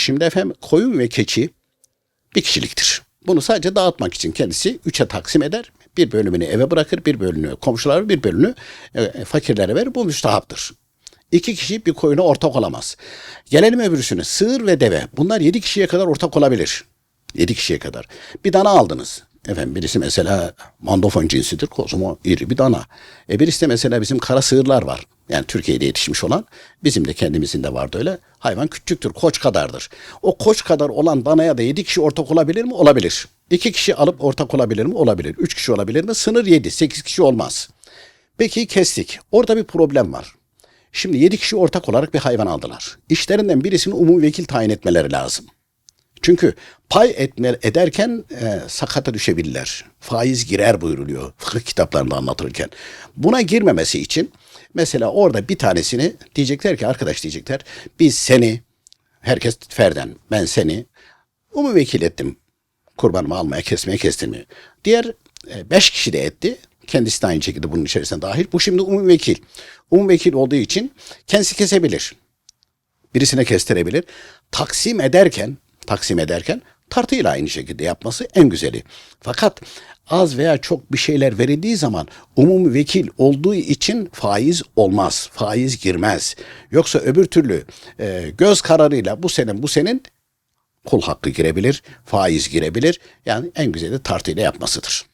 Şimdi efendim koyun ve keçi bir kişiliktir. Bunu sadece dağıtmak için kendisi üçe taksim eder. Bir bölümünü eve bırakır, bir bölümünü komşulara, bir bölümünü e, fakirlere verir. Bu müstahaptır. İki kişi bir koyuna ortak olamaz. Gelelim öbürsüne. Sığır ve deve. Bunlar yedi kişiye kadar ortak olabilir. Yedi kişiye kadar. Bir dana aldınız. Efendim birisi mesela mandofon cinsidir. Kocaman iri bir dana. E birisi de mesela bizim kara sığırlar var. Yani Türkiye'de yetişmiş olan. Bizim de kendimizin de vardı öyle. Hayvan küçüktür. Koç kadardır. O koç kadar olan danaya da yedi kişi ortak olabilir mi? Olabilir. İki kişi alıp ortak olabilir mi? Olabilir. Üç kişi olabilir mi? Sınır yedi. Sekiz kişi olmaz. Peki kestik. Orada bir problem var. Şimdi yedi kişi ortak olarak bir hayvan aldılar. İşlerinden birisini umumi vekil tayin etmeleri lazım. Çünkü pay etme, ederken e, sakata düşebilirler. Faiz girer buyuruluyor fıkıh kitaplarında anlatılırken. Buna girmemesi için mesela orada bir tanesini diyecekler ki arkadaş diyecekler biz seni herkes ferden ben seni umumi vekil ettim kurbanımı almaya kesmeye kestirmeye. Diğer e, beş kişi de etti. Kendisi de aynı şekilde bunun içerisine dahil. Bu şimdi umumi vekil. Umumi vekil olduğu için kendisi kesebilir birisine kestirebilir. Taksim ederken, taksim ederken tartıyla aynı şekilde yapması en güzeli. Fakat az veya çok bir şeyler verildiği zaman umumi vekil olduğu için faiz olmaz. Faiz girmez. Yoksa öbür türlü e, göz kararıyla bu senin bu senin kul hakkı girebilir, faiz girebilir. Yani en güzeli tartıyla yapmasıdır.